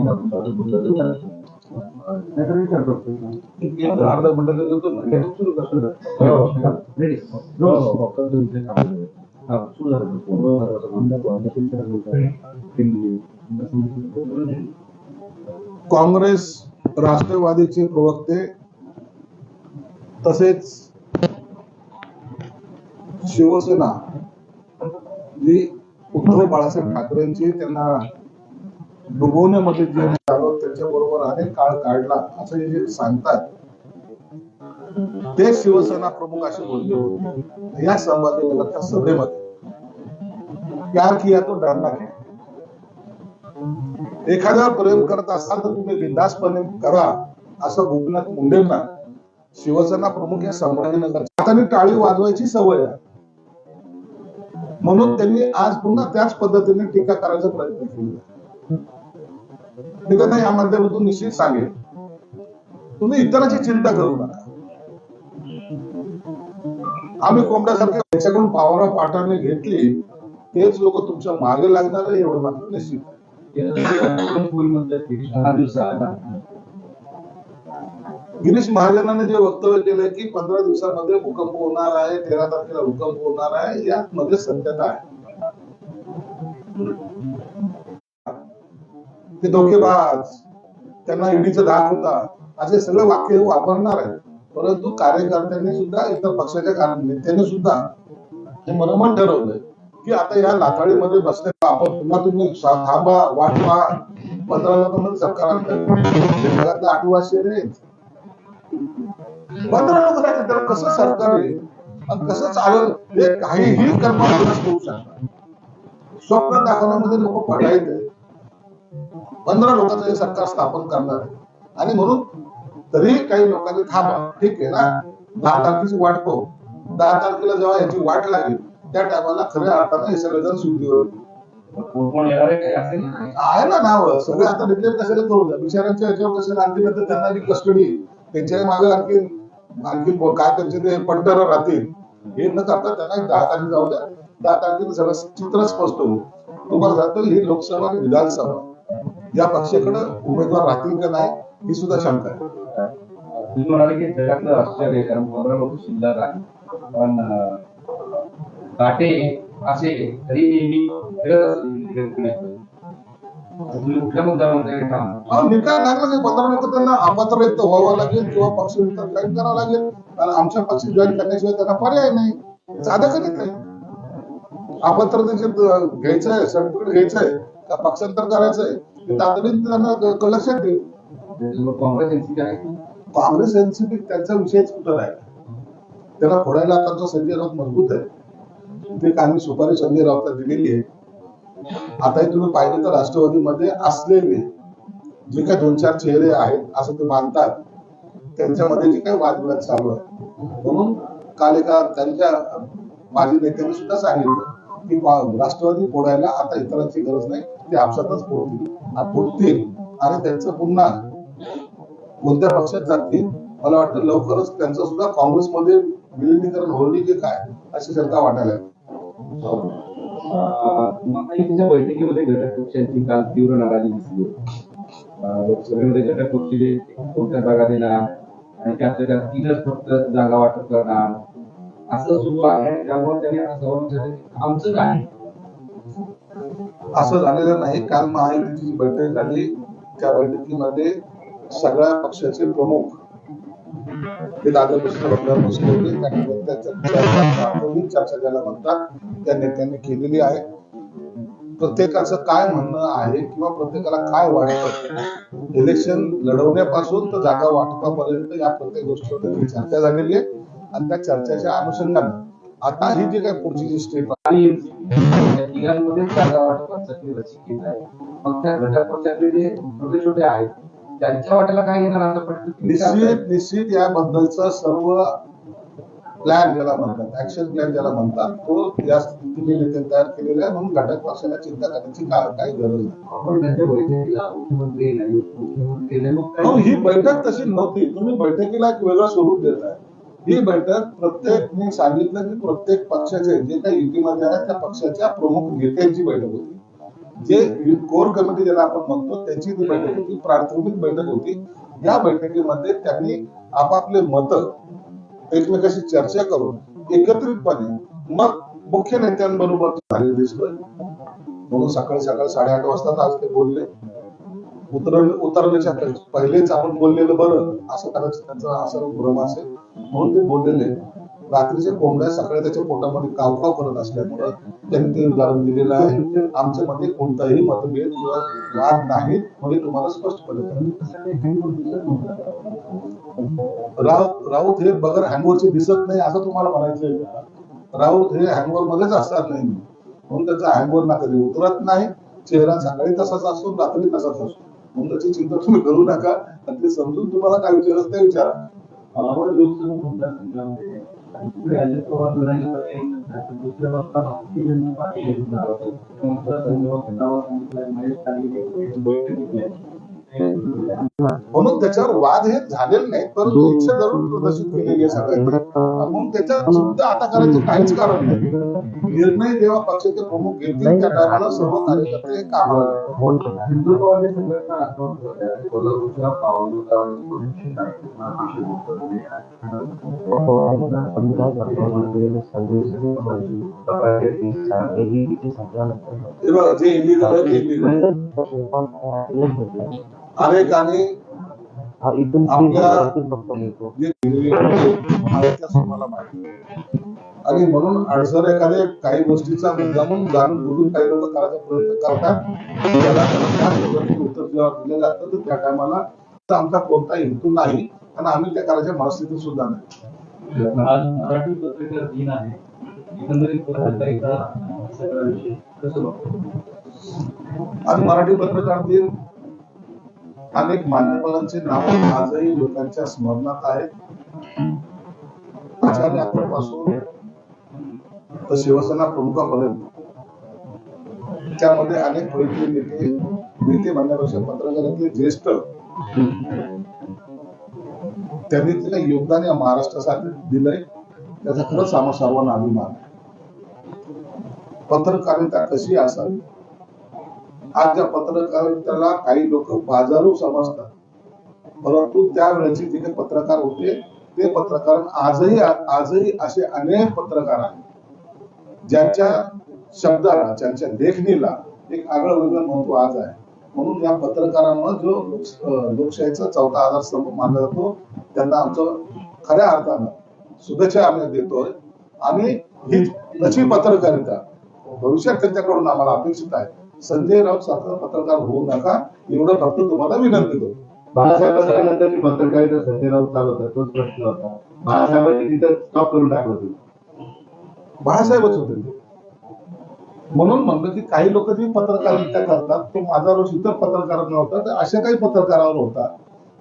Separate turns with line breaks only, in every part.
नाहीतर
अर्धा मिनिटाचा देतो ना. सुरू कर, सुरू कर.
हो, ready. हो, हो, हा, सुरू झालं.
काँग्रेस राष्ट्रवादीचे प्रवक्ते तसेच शिवसेना जी उद्धव बाळासाहेब ठाकरेंची त्यांना डुबवण्यामध्ये जे झालं त्याच्याबरोबर अनेक काळ काढला असं जे सांगतात ते शिवसेना प्रमुख असे बोलले होते. या संवाददाराच्या सभेमध्ये प्यार किया तो डरना क्या एखाद्यावर प्रेम करत असाल तर तुम्ही बिंदासपणे करा असं गोपीनाथ मुंडेंना शिवसेना प्रमुख या संभाजीनगर हाताने टाळी वाजवायची सवय आहे. म्हणून त्यांनी आज पुन्हा त्याच पद्धतीने टीका करायचा प्रयत्न केला. निघत या माध्यमातून निश्चित सांगेल. तुम्ही इतरांची चिंता करू नका. आम्ही कोंबड्यासारखे त्याच्याकडून पावरा पाठाने घेतली तेच लोक तुमच्या मागे लागणार एवढं मात्र निश्चित. गिरीश महाजनाने जे वक्तव्य केलंय की पंधरा दिवसामध्ये भूकंप होणार आहे तेरा तारखेला भूकंप होणार आहे यात मध्ये सत्यता आहे. ते धोकेबाज. त्यांना ईडीचा धाक होता. असे सगळं वाक्य वापरणार आहे परंतु कार्यकर्त्यांनी सुद्धा इतर पक्षाच्या कार्य- नेत्यांनी सुद्धा हे मनोमन ठरवलंय की आता या लाथाळीमध्ये बसले आपण पुन्हा तुम्ही थांबा वाटवा पंधरा लोक सरकार आणतंय. हे आहे. पंधरा लोक राहते कसं सरकार कसं चालेल? हे काहीही कल्पना होऊ शकतात स्वप्न दाखवण्यामध्ये लोक पडायचे पंधरा लोकांचं हे सरकार स्थापन करणार आहे. आणि म्हणून तरी काही लोकांनी थांबा. ठीक आहे ना? दहा तारखेची वाट पाहू. दहा तारखेला जेव्हा याची वाट लागेल त्या टायमाला खऱ्या अर्थानं हे सगळेजण सुट्टीवर येतील.
कोण येणार आहे? ना?
नाव. सगळे आता डिक्लेअर कशाला करू? द्या बिचारांच्या याच्यावर कशाला आणखी नंतर त्यांना बी कस्टडी त्यांच्या मागे आणखी आणखी काय त्यांचे ते पट्टर राहतील? हे न करता त्यांना दहा तारीख जाऊ द्या. दहा तारखेला सगळं चित्र स्पष्ट होईल. तुम्हाला सांगतो ही लोकसभा आणि विधानसभा. या पक्षाकडे उमेदवार राहतील का नाही ही सुद्धा शंका आहे.
तुम्ही म्हणाले की जगातलं आश्चर्य आहे, कारण शिल्लक आहे पण काटे असे तरी तुम्ही कुठल्या मुद्द्यावर
निकाल लागला पंधरा लोक त्यांना अपात्र व्हावं लागेल किंवा पक्ष जॉईन करावं लागेल. कारण आमच्या पक्ष जॉईन करण्याशिवाय त्यांना पर्याय नाही. साधं करीत नाही. अपात्रतेचे द- घ्यायचंय सर्टिफिकेट घ्यायचंय का पक्षांतर करायचंय तातडीने त्यांना लक्षात
त्याच्यामुळे काँग्रेस एनसीपी आहे
काँग्रेस एनसीपी त्यांचा विषयच कुठं राहिला? त्यांना फोडायला आता संजय राऊत मजबूत आहे. ते आम्ही सुपारी संजय राऊतला दिलेली आहे. आताही तुम्ही पाहिलं तर राष्ट्रवादीमध्ये असलेले जे काही दोन चार चेहरे आहेत असं ते मानतात. त्यांच्यामध्ये जे काही वादविवाद चालू आहे. म्हणून काल एका त्यांच्या माजी नेत्यांनी सुद्धा सांगितलं. की राष्ट्रवादी फोडायला आता इतरांची गरज नाही ते आपसातच फोडतील. फोडतील. आणि त्यांचं पुन्हा कोणत्या पक्षात जातील मला वाटतं लवकरच त्यांचं सुद्धा काँग्रेसमध्ये विलिनीकरण होईल की काय अशी शंका वाटायला
महायुतीच्या बैठकीमध्ये घटक पक्षांची काल तीव्र नाराजी दिसली. लोकसभेमध्ये घटक पक्षी कोणत्या जागा देणार आणि त्यातल्या त्यात तीनच फक्त जागा वाटप करणार. असं सुरू आहे त्यामुळे त्यांनी असं म्हणून आमचं काय?
असं झालेलं नाही. काल महायुतीची जी बैठक झाली. त्या बैठकीमध्ये सगळ्या पक्षाचे प्रमुख ते दादा भुसे डॉक्टर बसले होते. त्यांनी चर्चा ज्याला म्हणतात त्या नेत्यांनी केलेली आहे. प्रत्येकाचं काय म्हणणं आहे किंवा प्रत्येकाला काय वाटतं? इलेक्शन लढवण्यापासून तर जागा वाटपापर्यंत या प्रत्येक गोष्टीवर चर्चा झालेली आहे. आणि त्या चर्चेच्या अनुषंगाने. आता ही जी काही पुढची जी स्टेप
आणि या तिघांमध्ये जागा वाटपासाठी रचित आहे. मग त्या घटक पक्षातले जे छोटे छोटे आहेत त्यांच्या वाट्याला काय येणार आता काय
निश्चित निश्चित याबद्दलचा सर्व प्लॅन ज्याला म्हणतात ऍक्शन प्लॅन ज्याला म्हणतात तो या स्थितीने नेत्यांनी तयार केलेला आहे म्हणून घटक पक्षाला चिंता करण्याची काही गरज नाही.
काय?
ही बैठक तशी नव्हती. तुम्ही बैठकीला एक वेगळं स्वरूप देत आहे ही बैठक प्रत्येक मी सांगितलं की प्रत्येक पक्षाचे जे काही युतीमध्ये आहेत त्या पक्षाच्या प्रमुख नेत्यांची बैठक होती. जे कोर कमिटी ज्याला आपण म्हणतो त्याची ती बैठक होती प्राथमिक बैठक होती. या बैठकीमध्ये त्यांनी आपापले मत एकमेकाशी चर्चा करून एकत्रितपणे मग मुख्य नेत्यांबरोबर झालेलं दिसतोय म्हणून सकाळी सकाळी साडेआठ वाजता आज ते बोलले. उतर उतरण्याच्या पहिलेच आपण बोललेलं बरं असं कदाचित त्यांचा असं भ्रम असेल. म्हणून ते बोललेले. रात्रीच्या कोंबड्या सकाळी त्याच्या पोटामध्ये कावकाव करत असल्यामुळं त्यांनी ते उदाहरण दिलेलं आहे. आमच्या मध्ये कोणताही मतभेद किंवा वाद नाही म्हणजे तुम्हाला स्पष्टपणे राऊत राऊत हे बगर हँगवरचे दिसत नाही असं तुम्हाला म्हणायचंय राऊत हे हँगवर मध्येच असतात नाही म्हणून त्याचा हँगवर ना कधी उतरत नाही. चेहरा सकाळी तसाच असतो रात्री तसाच असतो. म्हणून चिंता तुम्ही करू नका आणि ते समजून तुम्हाला काय विचारत ते विचारा
लोकसभा मतदारसंघामध्ये अजित पवार दुसऱ्या बाजूला भारतीय जनता महेश
म्हणून त्याच्यावर वाद हे झालेले नाही परंतु इच्छा जरूर प्रदर्शित केलेली आहे सगळ्यांनी म्हणून त्याच्यात सुद्धा आता करायचं काहीच कारण नाही. निर्णय जेव्हा पक्षाचे प्रमुख घेतील त्या टायमाला सर्व कार्यकर्ते हे
हिंदुत्ववादी संघटना. कोल्हापूरच्या.
हे बघा आहे ते आहे. आणि म्हणून अडसर एखाद्या काही गोष्टीचा मुद्दामून जाणून बुजून काही लोक करायचा प्रयत्न करतात उत्तर जेव्हा दिलं जातं तर त्या टायमाला आमचा कोणताही हेतू नाही आणि आम्ही त्या करायच्या मनस्थितीत सुद्धा नाही.
आज मराठी पत्रकार दिन आहे. एकंदरीत पत्रकारिता सगळा विषय कसं बघतो?
आणि मराठी पत्रकार दिन अनेक मान्यवरांचे नाव आजही लोकांच्या स्मरणात आहेत. आचार्यापासून तर शिवसेना प्रमुखापर्यंत. त्यामध्ये अनेक वैद्य नेते नेते म्हणण्यापेक्षा पत्रकारातले ज्येष्ठ. त्यांनी तिला योगदान या महाराष्ट्रासाठी दिलंय. त्याचा खरंच आम्हा सर्वांना अभिमान पत्रकारिता कशी असावी? आज ज्या पत्रकारितेला काही लोक बाजारू समजतात. परंतु त्यावेळेचे जे काही पत्रकार होते. ते पत्रकार आजही आजही असे अनेक पत्रकार आहेत. ज्यांच्या शब्दाला ज्यांच्या लेखणीला एक आगळं वेगळं महत्त्व आज आहे. म्हणून या पत्रकारांना जो लोक- लोकशाहीचा चौथा आधारस्तंभ मानला जातो त्यांना आमचं खऱ्या अर्थानं शुभेच्छा आम्ही देतोय. आणि ही पत्रकारिता भविष्यात त्यांच्याकडून आम्हाला अपेक्षित आहे. संजय राऊत सारखा पत्रकार होऊ नका. एवढं फक्त तुम्हाला विनंती करतो.
बाळासाहेबांनंतर मी पत्रकारिता संजय राऊत तोच प्रश्न होता. बाळासाहेबांनी तिथं स्टॉप करून टाकलं
बाळासाहेबच होते. म्हणून म्हणलं की काही लोक जी पत्रकारिता करतात तो माझा रोष इतर पत्रकारांना होता तर अशा काही पत्रकारावर होता.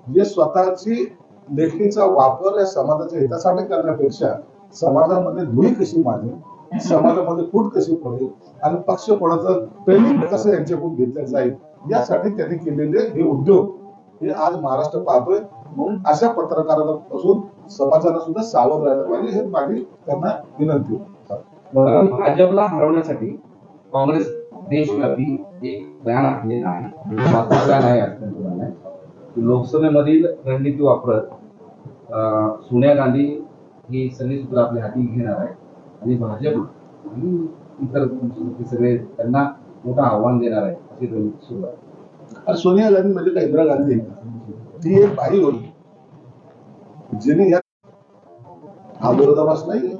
जे स्वतःची लेखणीचा वापर या समाजाच्या हितासाठी करण्यापेक्षा समाजामध्ये धुळी कशी मारेल समाजामध्ये फूट कशी पडेल आणि पक्ष कोणाचं ट्रेनिंग कसं यांच्याकडून घेतलं जाईल यासाठी त्यांनी केलेले हे उद्योग हे आज महाराष्ट्र पाहतोय. म्हणून अशा पत्रकारांपासून समाजाला सुद्धा सावध राहायला पाहिजे हे माझी त्यांना विनंती
भाजपला हरवण्यासाठी काँग्रेस देशव्यापी एक बयान आखलेला आहे. की लोकसभेमधील रणनीती वापरत अं, सोनिया गांधी ही सगळी सूत्र आपल्या हाती घेणार आहे आणि भाजप आणि इतर ते सगळे त्यांना मोठं आव्हान देणार आहे अशी रणनीती सुरू आहे.
सोनिया गांधी म्हणजे काय? इंदिरा गांधी. ती एक बाई होती जिने या हा विरोधाभास नाही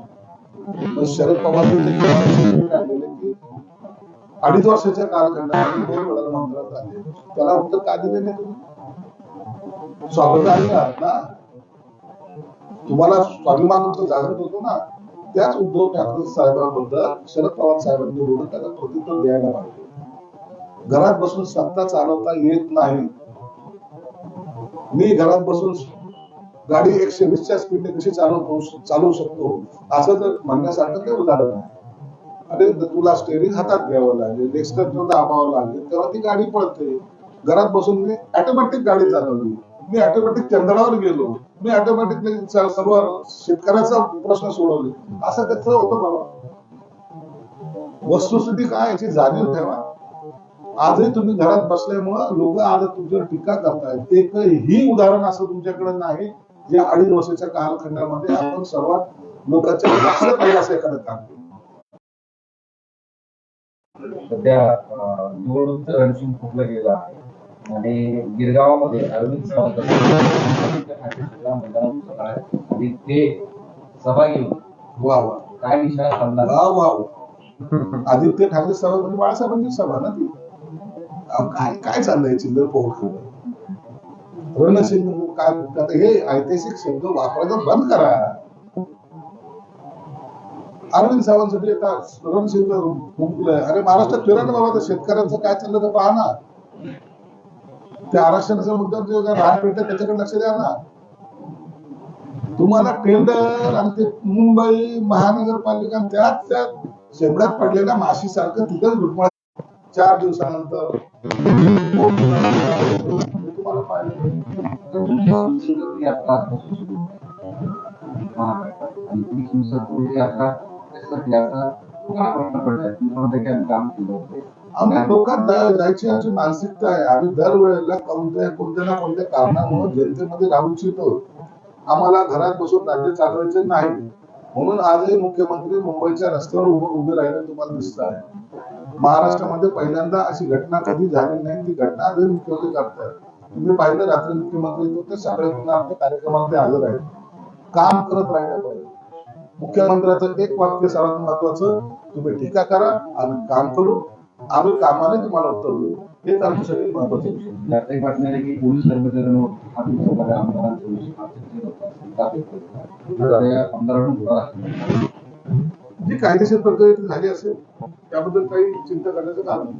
पण शरद पवार अडीच वर्षाच्या कालखंडात दोन वेळा मंत्रात आले त्याला उत्तर का दिले नाही तुम्ही? स्वाभिमानी ना? तुम्हाला स्वाभिमानाचं जागृत होतो ना? त्याच उद्धव ठाकरे साहेबांबद्दल शरद पवार साहेबांनी बोलून त्याला प्रत्युत्तर द्यायला पाहिजे घरात बसून सत्ता चालवता येत नाही. मी घरात बसून गाडी एकशे वीसच्या स्पीडने कशी चालवू चालवू शकतो? असं जर म्हणण्यासारखं ते उदाहरण आहे अरे तुला स्टेरिंग हातात घ्यावं लागेल नेक्स्ट दाबावं लागेल तेव्हा ती गाडी पळते. घरात बसून मी ऑटोमॅटिक गाडी चालवली. मी ऑटोमॅटिक चंद्रावर गेलो. मी ऑटोमॅटिकली सर्व शेतकऱ्याचा प्रश्न सोडवले. असं त्याचं होतं बाबा. वस्तुस्थिती काय याची जाणीव ठेवा. आजही तुम्ही घरात बसल्यामुळं लोक आज तुमच्यावर टीका करतायत. एकही उदाहरण असं तुमच्याकडे नाही. जे अडीच वर्षाच्या कालखंडामध्ये आपण सर्वात लोकांच्या लक्षात पाहिजे असं एखादं काम केलं.
सध्या निवडणूक रणशिंग फुकला गेलं आहे? आणि गिरगावामध्ये अरविंद सावंत. आणि ते सभा घेऊन
वा वा.
काय विषय सांगणार
वा. आदित्य ठाकरे सभा म्हणजे बाळासाहेबांची सभा ना ती? अहो, काय काय चाललंय चिल्लर पोहोच रणशिंग काय? आता हे ऐतिहासिक शब्द वापरायचं बंद करा. अरविंद सावंतसाठी आता रणशिंग फुंकलंय. अरे महाराष्ट्रात फिरा ना बाबा त्या शेतकऱ्यांचं काय चाललं तर पहा ना. त्या आरक्षणाचा मुद्दा जो काय राहत भेटत त्याच्याकडे लक्ष द्या ना. तुम्हाला टेंडर आणि ते मुंबई महानगरपालिका त्याच त्या शेंबड्यात पडलेल्या माशी सारखं तिथंच घुटमाळ चार दिवसानंतर. तुम्हाला पाहिलं
आणि आता काम केलं होतं
आम्ही लोकात जा- जायची आमची मानसिकता आहे. आम्ही दरवेळेला कोणत्या कोणत्या ना कोणत्या कारणामुळे जनतेमध्ये राहू इच्छितो आम्हाला घरात बसून राज्य चालवायचे नाही. म्हणून आजही मुख्यमंत्री मुंबईच्या रस्त्यावर उभे उभे राहिले तुम्हाला दिसत आहे. महाराष्ट्रामध्ये पहिल्यांदा अशी घटना कधी झाली नाही. ती घटना आजही मुख्यमंत्री करतायत तुम्ही पाहिलं रात्री मुख्यमंत्री होते सगळे पुन्हा आमच्या कार्यक्रमामध्ये हजर आहेत. काम करत राहिलं पाहिजे मुख्यमंत्र्याचं एक वाक्य सर्वात महत्वाचं तुम्ही टीका करा आम्ही काम करू. आम्ही कामाने तुम्हाला उत्तर देऊ. हेच आमच्यासाठी महत्वाचं
आली की पोलीस कर्मचाऱ्यांवर आमदारांना.
जी कायदेशीर प्रक्रिया झाली असेल त्याबद्दल काही चिंता करण्याचं कारण नाही.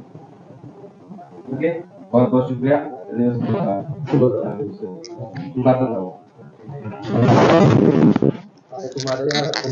ठीक आहे बहुत बहुत शुक्रिया. रात्री.